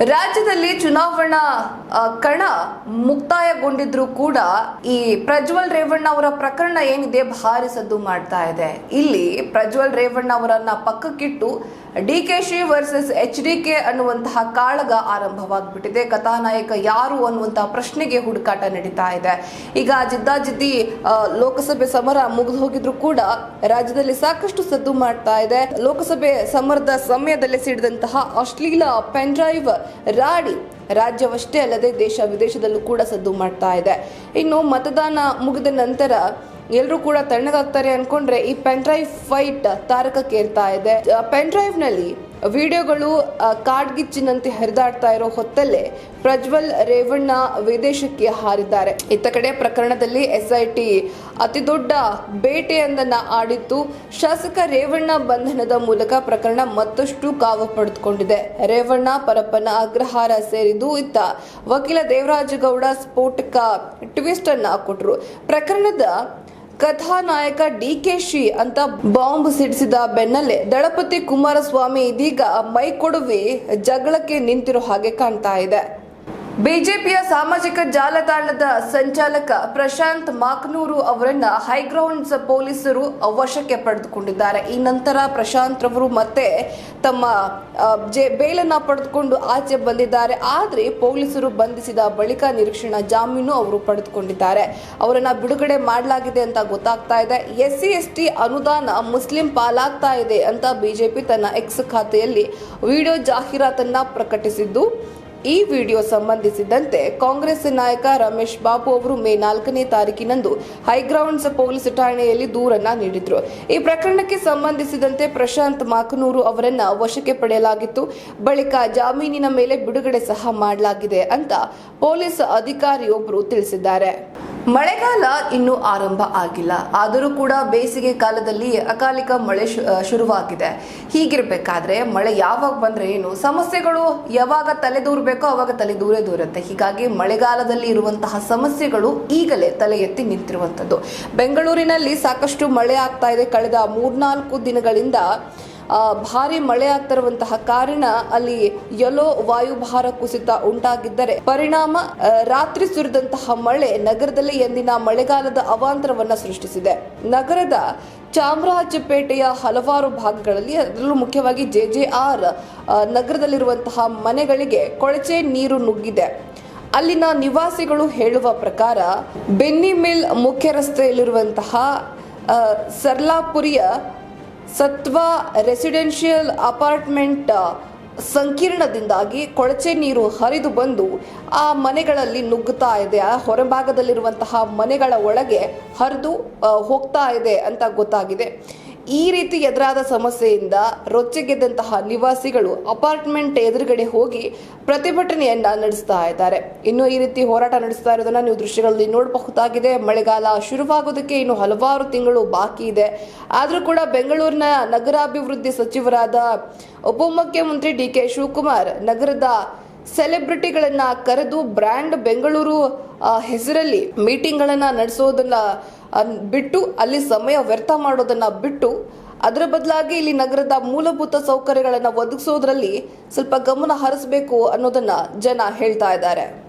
ರಾಜ್ಯದಲ್ಲಿ ಚುನಾವಣಾ ಕಣ ಮುಕ್ತಾಯಗೊಂಡಿದ್ರು ಕೂಡ ಈ ಪ್ರಜ್ವಲ್ ರೇವಣ್ಣ ಅವರ ಪ್ರಕರಣ ಏನಿದೆ ಭಾರಿ ಸದ್ದು ಮಾಡ್ತಾ ಇದೆ. ಇಲ್ಲಿ ಪ್ರಜ್ವಲ್ ರೇವಣ್ಣ ಅವರನ್ನ ಪಕ್ಕಕ್ಕಿಟ್ಟು D K Shi versus H D K ಅನ್ನುವಂತಹ ಕಾಳಗ ಆರಂಭವಾಗ್ಬಿಟ್ಟಿದೆ. ಕಥಾನಾಯಕ ಯಾರು ಅನ್ನುವಂತಹ ಪ್ರಶ್ನೆಗೆ ಹುಡುಕಾಟ ನಡೀತಾ ಇದೆ. ಈಗ ಜಿದ್ದಾಜಿದ್ದಿ ಲೋಕಸಭೆ ಸಮರ ಮುಗಿದು ಹೋಗಿದ್ರು ಕೂಡ ರಾಜ್ಯದಲ್ಲಿ ಸಾಕಷ್ಟು ಸದ್ದು ಮಾಡ್ತಾ ಇದೆ. ಲೋಕಸಭೆ ಸಮರದ ಸಮಯದಲ್ಲಿ ಸಿಡಿದಂತಹ ಅಶ್ಲೀಲ ಪೆನ್ ಡ್ರೈವ್ ರಾಡಿ ರಾಜ್ಯವಷ್ಟೇ ಅಲ್ಲದೆ ದೇಶ ವಿದೇಶದಲ್ಲೂ ಕೂಡ ಸದ್ದು ಮಾಡ್ತಾ ಇದೆ. ಇನ್ನು ಮತದಾನ ಮುಗಿದ ನಂತರ ಎಲ್ಲರೂ ಕೂಡ ತಣ್ಣಗಾಗ್ತಾರೆ ಅನ್ಕೊಂಡ್ರೆ ಈ ಪೆನ್ ಡ್ರೈವ್ ಫೈಟ್ ತಾರಕಕ್ಕೇರ್ತಾ ಇದೆ. ಪೆನ್ ಡ್ರೈವ್ನಲ್ಲಿ ವಿಡಿಯೋಗಳು ಕಾಡ್ಗಿಚ್ಚಿನಂತೆ ಹರಿದಾಡ್ತಾ ಇರೋ ಹೊತ್ತಲ್ಲೇ ಪ್ರಜ್ವಲ್ ರೇವಣ್ಣ ವಿದೇಶಕ್ಕೆ ಹಾರಿದ್ದಾರೆ. ಇತ್ತ ಕಡೆ ಪ್ರಕರಣದಲ್ಲಿ ಎಸ್ಐಟಿ ಅತಿ ದೊಡ್ಡ ಬೇಟೆಯೊಂದನ್ನ ಆಡಿತ್ತು. ಶಾಸಕ ರೇವಣ್ಣ ಬಂಧನದ ಮೂಲಕ ಪ್ರಕರಣ ಮತ್ತಷ್ಟು ಕಾವು ಪಡೆದುಕೊಂಡಿದೆ. ರೇವಣ್ಣ ಪರಪ್ಪನ ಅಗ್ರಹಾರ ಸೇರಿದ್ದು ಇತ್ತ ವಕೀಲ ದೇವರಾಜಗೌಡ ಸ್ಫೋಟಕ ಟ್ವಿಸ್ಟ್ ಅನ್ನ ಕೊಟ್ಟರು ಪ್ರಕರಣದ ಕಥಾನಾಯಕ ಡಿ ಕೆ ಶಿ ಅಂತ ಬಾಂಬ್ ಸಿಡಿಸಿದ ಬೆನ್ನಲ್ಲೇ ದಳಪತಿ ಕುಮಾರಸ್ವಾಮಿ ಇದೀಗ ಮೈ ಕೊಡುವೆ ಜಗಳಕ್ಕೆ ನಿಂತಿರೋ ಹಾಗೆ ಕಾಣ್ತಾ ಇದೆ. ಬಿಜೆಪಿಯ ಸಾಮಾಜಿಕ ಜಾಲತಾಣದ ಸಂಚಾಲಕ ಪ್ರಶಾಂತ್ ಮಾಕ್ನೂರು ಅವರನ್ನ ಹೈಗ್ರೌಂಡ್ಸ್ ಪೊಲೀಸರು ವಶಕ್ಕೆ ಪಡೆದುಕೊಂಡಿದ್ದಾರೆ. ಈ ನಂತರ ಪ್ರಶಾಂತ್ ರವರು ಮತ್ತೆ ತಮ್ಮ ಬೇಲನ್ನ ಪಡೆದುಕೊಂಡು ಆಚೆ ಬಂದಿದ್ದಾರೆ. ಆದರೆ ಪೊಲೀಸರು ಬಂಧಿಸಿದ ಬಳಿಕ ನಿರೀಕ್ಷಣಾ ಜಾಮೀನು ಅವರು ಪಡೆದುಕೊಂಡಿದ್ದಾರೆ. ಅವರನ್ನ ಬಿಡುಗಡೆ ಮಾಡಲಾಗಿದೆ ಅಂತ ಗೊತ್ತಾಗ್ತಾ ಇದೆ. ಎಸ್ ಸಿ ಎಸ್ ಟಿ ಅನುದಾನ ಮುಸ್ಲಿಂ ಪಾಲಾಗ್ತಾ ಇದೆ ಅಂತ ಬಿಜೆಪಿ ತನ್ನ ಎಕ್ಸ್ ಖಾತೆಯಲ್ಲಿ ವಿಡಿಯೋ ಜಾಹೀರಾತನ್ನ ಪ್ರಕಟಿಸಿದ್ದು. ಈ ವಿಡಿಯೋ ಸಂಬಂಧಿಸಿದಂತೆ ಕಾಂಗ್ರೆಸ್ ನಾಯಕ ರಮೇಶ್ ಬಾಬು ಅವರು ಮೇ ನಾಲ್ಕನೇ ತಾರೀಕಿನಂದು ಹೈಗ್ರೌಂಡ್ಸ್ ಪೊಲೀಸ್ ಠಾಣೆಯಲ್ಲಿ ದೂರನ್ನ ನೀಡಿದ್ರು. ಈ ಪ್ರಕರಣಕ್ಕೆ ಸಂಬಂಧಿಸಿದಂತೆ ಪ್ರಶಾಂತ್ ಮಾಕನೂರು ಅವರನ್ನ ವಶಕ್ಕೆ ಪಡೆಯಲಾಗಿತ್ತು. ಬಳಿಕ ಜಾಮೀನಿನ ಮೇಲೆ ಬಿಡುಗಡೆ ಸಹ ಮಾಡಲಾಗಿದೆ ಅಂತ ಪೊಲೀಸ್ ಅಧಿಕಾರಿಯೊಬ್ಬರು ತಿಳಿಸಿದ್ದಾರೆ. ಮಳೆಗಾಲ ಇನ್ನೂ ಆರಂಭ ಆಗಿಲ್ಲ. ಆದರೂ ಕೂಡ ಬೇಸಿಗೆ ಕಾಲದಲ್ಲಿ ಅಕಾಲಿಕ ಮಳೆ ಶುರುವಾಗಿದೆ. ಹೀಗಿರಬೇಕಾದ್ರೆ ಮಳೆ ಯಾವಾಗ ಬಂದ್ರೆ ಏನು? ಸಮಸ್ಯೆಗಳು ಯಾವಾಗ ತಲೆದೂರ್ಬೇಕೋ ಅವಾಗ ತಲೆ ದೂರೇ ದೂರುತ್ತೆ. ಹೀಗಾಗಿ ಮಳೆಗಾಲದಲ್ಲಿ ಇರುವಂತಹ ಸಮಸ್ಯೆಗಳು ಈಗಲೇ ತಲೆ ಎತ್ತಿ ನಿಂತಿರುವಂಥದ್ದು. ಬೆಂಗಳೂರಿನಲ್ಲಿ ಸಾಕಷ್ಟು ಮಳೆ ಆಗ್ತಾ ಇದೆ. ಕಳೆದ ಮೂರ್ನಾಲ್ಕು ದಿನಗಳಿಂದ ಭಾರಿ ಮಳೆ ಆಗ್ತಿರುವಂತಹ ಕಾರಣ ಅಲ್ಲಿ ಯಲೋ ವಾಯುಭಾರ ಕುಸಿತ ಉಂಟಾಗಿದ್ದರೆ ಪರಿಣಾಮ ರಾತ್ರಿ ಸುರಿದಂತಹ ಮಳೆ ನಗರದಲ್ಲಿ ಎಂದಿನ ಮಳೆಗಾಲದ ಅವಾಂತರವನ್ನ ಸೃಷ್ಟಿಸಿದೆ. ನಗರದ ಚಾಮರಾಜಪೇಟೆಯ ಹಲವಾರು ಭಾಗಗಳಲ್ಲಿ ಅದರಲ್ಲೂ ಮುಖ್ಯವಾಗಿ ಜೆ ಜೆ ಆರ್ ನಗರದಲ್ಲಿರುವಂತಹ ಮನೆಗಳಿಗೆ ಕೊಳಚೆ ನೀರು ನುಗ್ಗಿದೆ. ಅಲ್ಲಿನ ನಿವಾಸಿಗಳು ಹೇಳುವ ಪ್ರಕಾರ ಬೆನ್ನಿ ಮಿಲ್ ಮುಖ್ಯ ರಸ್ತೆಯಲ್ಲಿರುವಂತಹ ಸರ್ಲಾಪುರಿಯ ಸತ್ವ ರೆಸಿಡೆನ್ಷಿಯಲ್ ಅಪಾರ್ಟ್ಮೆಂಟ್ ಸಂಕೀರ್ಣದಿಂದಾಗಿ ಕೊಳಚೆ ನೀರು ಹರಿದು ಬಂದು ಆ ಮನೆಗಳಲ್ಲಿ ನುಗ್ಗುತ್ತಾ ಇದೆ. ಆ ಹೊರಭಾಗದಲ್ಲಿರುವಂತಹ ಮನೆಗಳ ಒಳಗೆ ಹರಿದು ಹೋಗ್ತಾ ಇದೆ ಅಂತ ಗೊತ್ತಾಗಿದೆ. ಈ ರೀತಿ ಎದುರಾದ ಸಮಸ್ಯೆಯಿಂದ ರೊಚ್ಚೆಗೆದ್ದಂತಹ ನಿವಾಸಿಗಳು ಅಪಾರ್ಟ್ಮೆಂಟ್ ಎದುರುಗಡೆ ಹೋಗಿ ಪ್ರತಿಭಟನೆಯನ್ನ ನಡೆಸ್ತಾ ಇದ್ದಾರೆ. ಇನ್ನು ಈ ರೀತಿ ಹೋರಾಟ ನಡೆಸ್ತಾ ಇರೋದನ್ನ ನೀವು ದೃಶ್ಯಗಳಲ್ಲಿ ನೋಡಬಹುದಾಗಿದೆ. ಮಳೆಗಾಲ ಶುರುವಾಗೋದಕ್ಕೆ ಇನ್ನು ಹಲವಾರು ತಿಂಗಳು ಬಾಕಿ ಇದೆ. ಆದರೂ ಕೂಡ ಬೆಂಗಳೂರಿನ ನಗರಾಭಿವೃದ್ಧಿ ಸಚಿವರಾದ ಉಪಮುಖ್ಯಮಂತ್ರಿ ಡಿ ಕೆ ಶಿವಕುಮಾರ್ ನಗರದ ಸೆಲೆಬ್ರಿಟಿಗಳನ್ನ ಕರೆದು ಬ್ರ್ಯಾಂಡ್ ಬೆಂಗಳೂರು ಹೆಸರಲ್ಲಿ ಮೀಟಿಂಗ್ಗಳನ್ನ ನಡೆಸೋದನ್ನ ಬಿಟ್ಟು ಅಲ್ಲಿ ಸಮಯ ವ್ಯರ್ಥ ಮಾಡೋದನ್ನ ಬಿಟ್ಟು ಅದರ ಬದಲಾಗಿ ಇಲ್ಲಿ ನಗರದ ಮೂಲಭೂತ ಸೌಕರ್ಯಗಳನ್ನು ಒದಗಿಸೋದ್ರಲ್ಲಿ ಸ್ವಲ್ಪ ಗಮನ ಹರಿಸಬೇಕು ಅನ್ನೋದನ್ನ ಜನ ಹೇಳ್ತಾ ಇದ್ದಾರೆ.